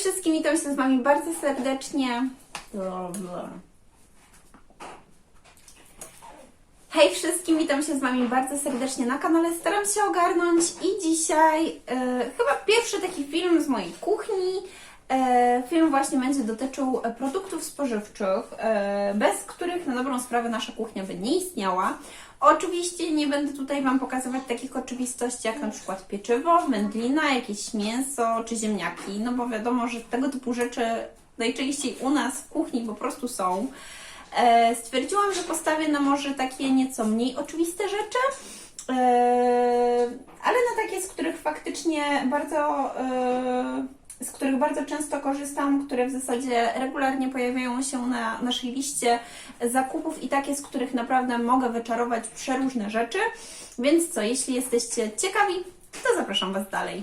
wszystkim, witam się z Wami bardzo serdecznie. Hej wszystkim, witam się z Wami bardzo serdecznie na kanale. Staram się ogarnąć i dzisiaj e, chyba pierwszy taki film z mojej kuchni. E, film właśnie będzie dotyczył e, produktów spożywczych, e, bez których na dobrą sprawę nasza kuchnia by nie istniała. Oczywiście nie będę tutaj Wam pokazywać takich oczywistości jak na przykład pieczywo, wędlina, jakieś mięso czy ziemniaki, no bo wiadomo, że tego typu rzeczy najczęściej u nas w kuchni po prostu są. Stwierdziłam, że postawię na może takie nieco mniej oczywiste rzeczy, ale na takie, z których faktycznie bardzo, z których bardzo często korzystam, które w zasadzie regularnie pojawiają się na naszej liście zakupów i takie, z których naprawdę mogę wyczarować przeróżne rzeczy. Więc co, jeśli jesteście ciekawi, to zapraszam Was dalej.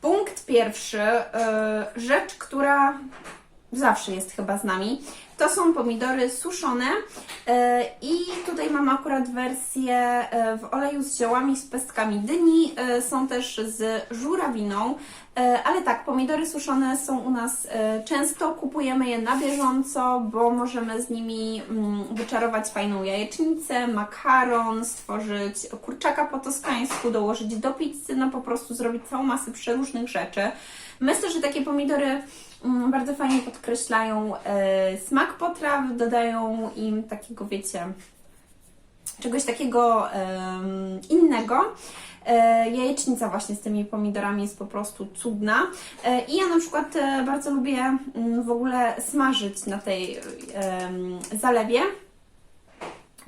Punkt pierwszy, e, rzecz, która zawsze jest chyba z nami, to są pomidory suszone e, i tutaj mam akurat wersję e, w oleju z ziołami, z pestkami dyni, e, są też z żurawiną, ale tak, pomidory suszone są u nas często, kupujemy je na bieżąco, bo możemy z nimi mm, wyczarować fajną jajecznicę, makaron, stworzyć kurczaka po toskańsku, dołożyć do pizzy, no po prostu zrobić całą masę przeróżnych rzeczy. Myślę, że takie pomidory bardzo fajnie podkreślają e, smak potraw, dodają im takiego, wiecie, czegoś takiego innego. E, jajecznica właśnie z tymi pomidorami jest po prostu cudna. E, I ja na przykład e, bardzo lubię mm, w ogóle smażyć na tej em, zalewie.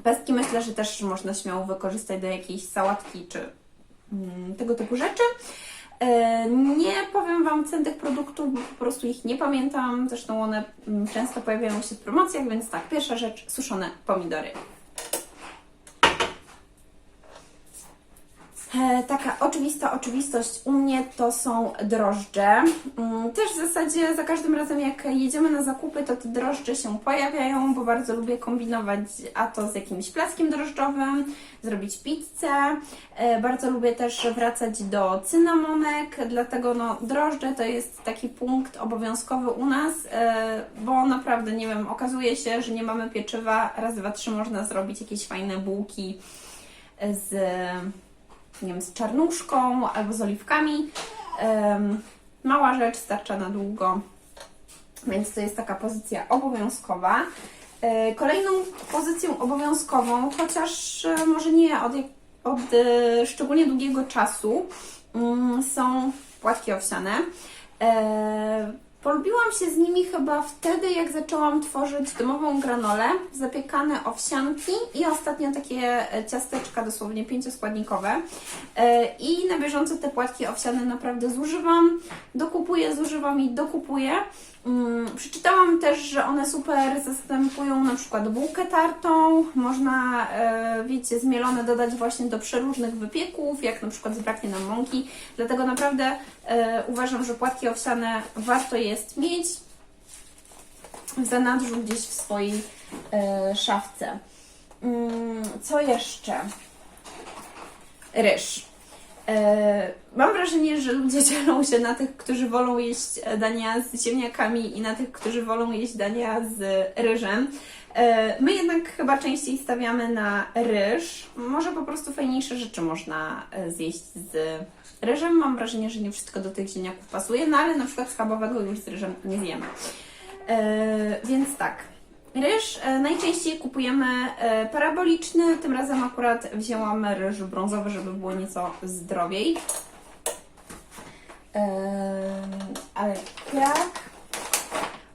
Pestki myślę, że też można śmiało wykorzystać do jakiejś sałatki czy mm, tego typu rzeczy. E, Nie powiem Wam cen tych produktów, bo po prostu ich nie pamiętam. Zresztą one mm, często pojawiają się w promocjach, więc tak, pierwsza rzecz, suszone pomidory. Taka oczywista oczywistość u mnie to są drożdże. Mm, Też w zasadzie za każdym razem jak jedziemy na zakupy, to te drożdże się pojawiają, bo bardzo lubię kombinować a to z jakimś plackiem drożdżowym, zrobić pizzę. E, Bardzo lubię też wracać do cynamonek, dlatego no drożdże to jest taki punkt obowiązkowy u nas, e, bo naprawdę nie wiem, okazuje się, że nie mamy pieczywa, raz, dwa, trzy można zrobić jakieś fajne bułki z nie wiem, z czarnuszką albo z oliwkami. Mała rzecz, starcza na długo, więc to jest taka pozycja obowiązkowa. E, Kolejną pozycją obowiązkową, chociaż e, może nie od, od e, szczególnie długiego czasu, mm, są płatki owsiane. Polubiłam się z nimi chyba wtedy, jak zaczęłam tworzyć domową granolę, zapiekane owsianki i ostatnio takie e, ciasteczka dosłownie pięcioskładnikowe. E, I na bieżąco te płatki owsiane naprawdę zużywam, dokupuję, zużywam i dokupuję. Mm, Przeczytałam też, że one super zastępują na przykład bułkę tartą. Można, e, wiecie, zmielone dodać właśnie do przeróżnych wypieków, jak na przykład zbraknie nam mąki. Dlatego naprawdę e, uważam, że płatki owsiane warto jest mieć w zanadrzu gdzieś w swojej e, szafce. Mm, Co jeszcze? Ryż. E, Mam wrażenie, że ludzie dzielą się na tych, którzy wolą jeść dania z ziemniakami i na tych, którzy wolą jeść dania z ryżem. E, My jednak chyba częściej stawiamy na ryż. Może po prostu fajniejsze rzeczy można e, zjeść z ryżem. Mam wrażenie, że nie wszystko do tych ziemniaków pasuje, no ale na przykład schabowego już z ryżem nie zjemy. E, Więc tak. Ryż e, najczęściej kupujemy e, paraboliczny, tym razem akurat wzięłam ryż brązowy, żeby było nieco zdrowiej. E, ale krak,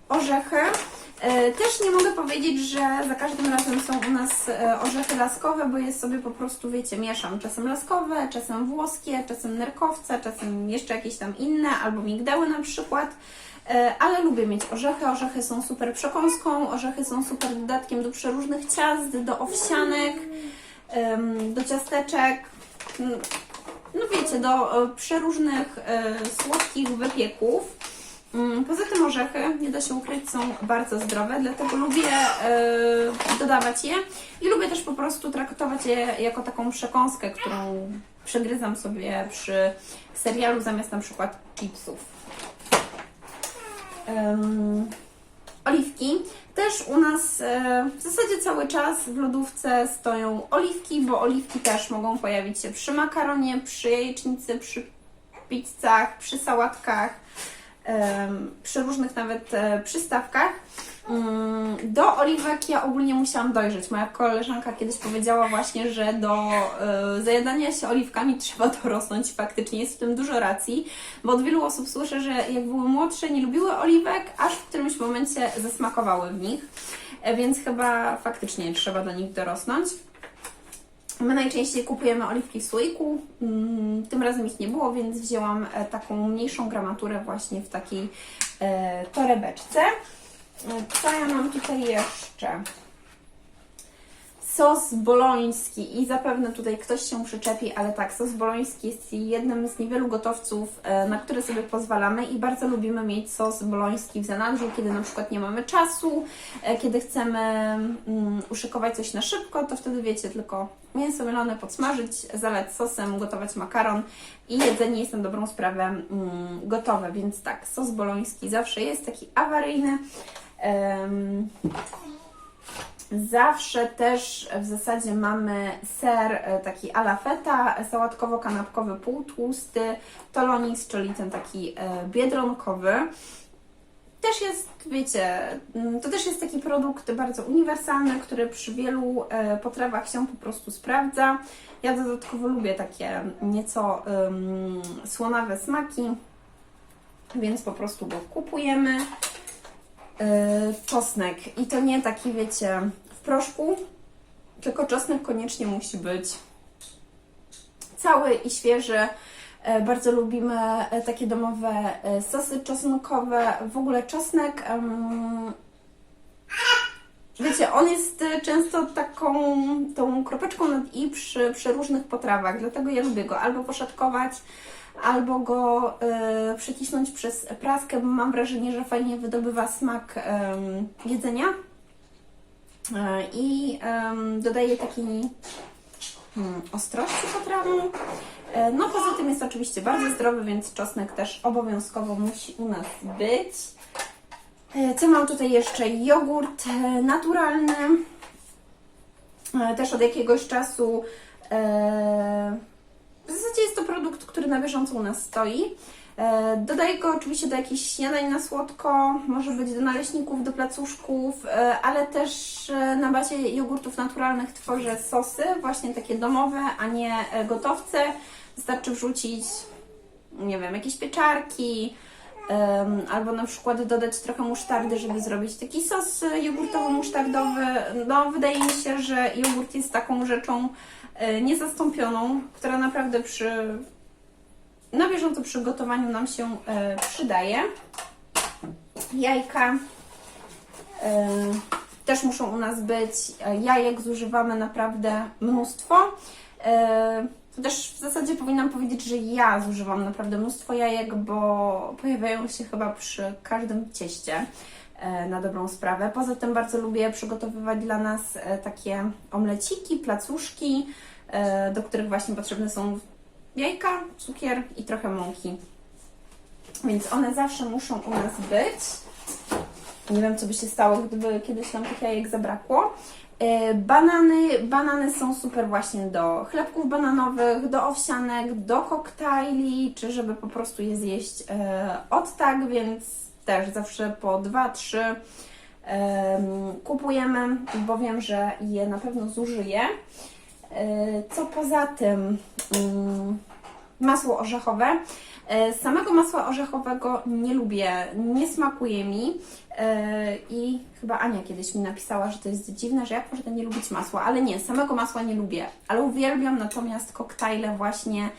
orzechy. E, Też nie mogę powiedzieć, że za każdym razem są u nas e, orzechy laskowe, bo jest sobie po prostu, wiecie, mieszam. Czasem laskowe, czasem włoskie, czasem nerkowce, czasem jeszcze jakieś tam inne, albo migdały na przykład. E, Ale lubię mieć orzechy. Orzechy są super przekąską, orzechy są super dodatkiem do przeróżnych ciast, do owsianek, do ciasteczek. Mm, No wiecie, do przeróżnych słodkich wypieków. Mm, Poza tym orzechy, nie da się ukryć, są bardzo zdrowe, dlatego lubię e, dodawać je i lubię też po prostu traktować je jako taką przekąskę, którą przegryzam sobie przy serialu zamiast na przykład chipsów. Oliwki. Też u nas e, w zasadzie cały czas w lodówce stoją oliwki, bo oliwki też mogą pojawić się przy makaronie, przy jajecznicy, przy pizzach, przy sałatkach, przy różnych nawet e, przystawkach. Mm, Do oliwek ja ogólnie musiałam dojrzeć. Moja koleżanka kiedyś powiedziała właśnie, że do e, zajadania się oliwkami trzeba dorosnąć. Faktycznie jest w tym dużo racji, bo od wielu osób słyszę, że jak były młodsze, nie lubiły oliwek, aż w którymś momencie zasmakowały w nich. E, Więc chyba faktycznie trzeba do nich dorosnąć. My najczęściej kupujemy oliwki w słoiku. Mm, Tym razem ich nie było, więc wzięłam e, taką mniejszą gramaturę właśnie w takiej e, torebeczce. E, Co ja mam tutaj jeszcze? Sos boloński i zapewne tutaj ktoś się przyczepi, ale tak, sos boloński jest jednym z niewielu gotowców, e, na które sobie pozwalamy i bardzo lubimy mieć sos boloński w zanadrzu, kiedy na przykład nie mamy czasu, e, kiedy chcemy mm, uszykować coś na szybko, to wtedy wiecie, tylko mięso mielone podsmażyć, zalać sosem, gotować makaron i jedzenie jest na dobrą sprawę mm, gotowe, więc tak, sos boloński zawsze jest taki awaryjny. Em, Zawsze też w zasadzie mamy ser e, taki ala feta, sałatkowo-kanapkowy półtłusty, tolonis, czyli ten taki e, biedronkowy. Też jest, wiecie, mm, to też jest taki produkt bardzo uniwersalny, który przy wielu e, potrawach się po prostu sprawdza. Ja dodatkowo lubię takie nieco um, słonawe smaki, więc po prostu go kupujemy. Czosnek. I to nie taki, wiecie, proszku, tylko czosnek koniecznie musi być cały i świeży. E, Bardzo lubimy e, takie domowe e, sosy czosnkowe. W ogóle czosnek, wiecie, on jest często taką tą kropeczką nad i przy, przy różnych potrawach, dlatego ja lubię go albo poszatkować, albo go e, przycisnąć przez praskę, bo mam wrażenie, że fajnie wydobywa smak em, jedzenia i em, dodaje takiej hmm, ostrości potrawą. E, No poza tym jest oczywiście bardzo zdrowy, więc czosnek też obowiązkowo musi u nas być. E, Co mam tutaj jeszcze? Jogurt e, naturalny. E, Też od jakiegoś czasu e, w zasadzie jest to produkt, który na bieżąco u nas stoi. E, Dodaję go oczywiście do jakichś śniadań na słodko, może być do naleśników, do placuszków, e, ale też e, na bazie jogurtów naturalnych tworzę sosy, właśnie takie domowe, a nie gotowce. Wystarczy wrzucić, nie wiem, jakieś pieczarki, albo na przykład dodać trochę musztardy, żeby zrobić taki sos jogurtowo-musztardowy. No, wydaje mi się, że jogurt jest taką rzeczą niezastąpioną, która naprawdę przy na bieżąco przy gotowaniu nam się e, przydaje. Jajka e, też muszą u nas być. Jajek zużywamy naprawdę mnóstwo. E, to też w zasadzie powinnam powiedzieć, że ja zużywam naprawdę mnóstwo jajek, bo pojawiają się chyba przy każdym cieście na dobrą sprawę. Poza tym bardzo lubię przygotowywać dla nas takie omleciki, placuszki, do których właśnie potrzebne są jajka, cukier i trochę mąki. Więc one zawsze muszą u nas być. Nie wiem, co by się stało, gdyby kiedyś nam tych jajek zabrakło. E, Banany, banany są super właśnie do chlebków bananowych, do owsianek, do koktajli, czy żeby po prostu je zjeść e, od tak, więc też zawsze po dwa, trzy em, kupujemy, bo wiem, że je na pewno zużyję. E, Co poza tym? Mm, Masło orzechowe. E, Samego masła orzechowego nie lubię, nie smakuje mi E, i chyba Ania kiedyś mi napisała, że to jest dziwne, że jak można nie lubić masła, ale nie, samego masła nie lubię, ale uwielbiam natomiast koktajle właśnie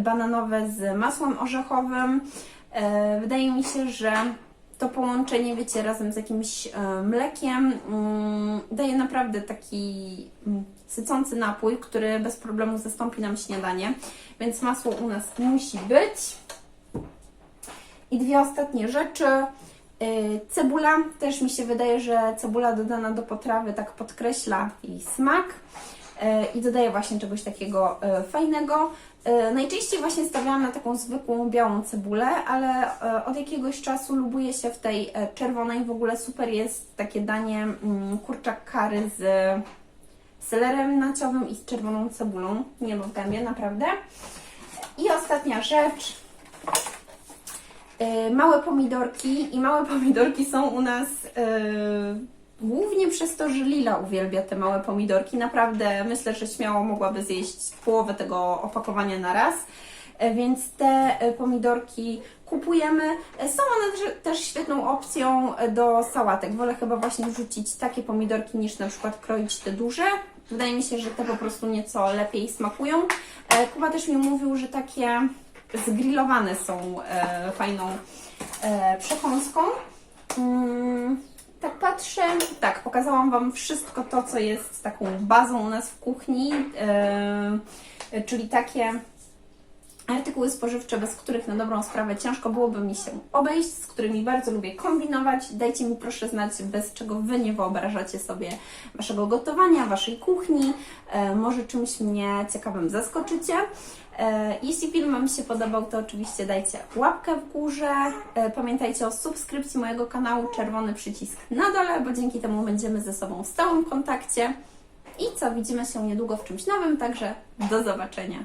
bananowe z masłem orzechowym. Wydaje mi się, że to połączenie, wiecie, razem z jakimś e, mlekiem mm, daje naprawdę taki mm, sycący napój, który bez problemu zastąpi nam śniadanie, więc masło u nas musi być. I dwie ostatnie rzeczy. Y, Cebula, też mi się wydaje, że cebula dodana do potrawy tak podkreśla jej smak y, i dodaje właśnie czegoś takiego fajnego. E, Najczęściej właśnie stawiałam na taką zwykłą białą cebulę, ale e, od jakiegoś czasu lubuję się w tej e, czerwonej. W ogóle super jest takie danie mm, kurczak kary z selerem naciowym i z czerwoną cebulą. Nie w gębie, naprawdę. I ostatnia rzecz. Małe pomidorki i małe pomidorki są u nas głównie przez to, że Lila uwielbia te małe pomidorki. Naprawdę myślę, że śmiało mogłaby zjeść połowę tego opakowania na raz. E, Więc te e, pomidorki kupujemy. E, Są one też- świetną opcją do sałatek. Wolę chyba właśnie wrzucić takie pomidorki niż na przykład kroić te duże. Wydaje mi się, że te po prostu nieco lepiej smakują. Kuba też mi mówił, że takie zgrillowane są fajną przekąską. Tak patrzę, tak, pokazałam Wam wszystko to, co jest taką bazą u nas w kuchni, e, czyli takie artykuły spożywcze, bez których na dobrą sprawę ciężko byłoby mi się obejść, z którymi bardzo lubię kombinować. Dajcie mi proszę znać, bez czego Wy nie wyobrażacie sobie Waszego gotowania, Waszej kuchni. E, może czymś mnie ciekawym zaskoczycie. E, Jeśli film Wam się podobał, to oczywiście dajcie łapkę w górze. E, Pamiętajcie o subskrypcji mojego kanału, czerwony przycisk na dole, bo dzięki temu będziemy ze sobą w stałym kontakcie. I co, widzimy się niedługo w czymś nowym, także do zobaczenia.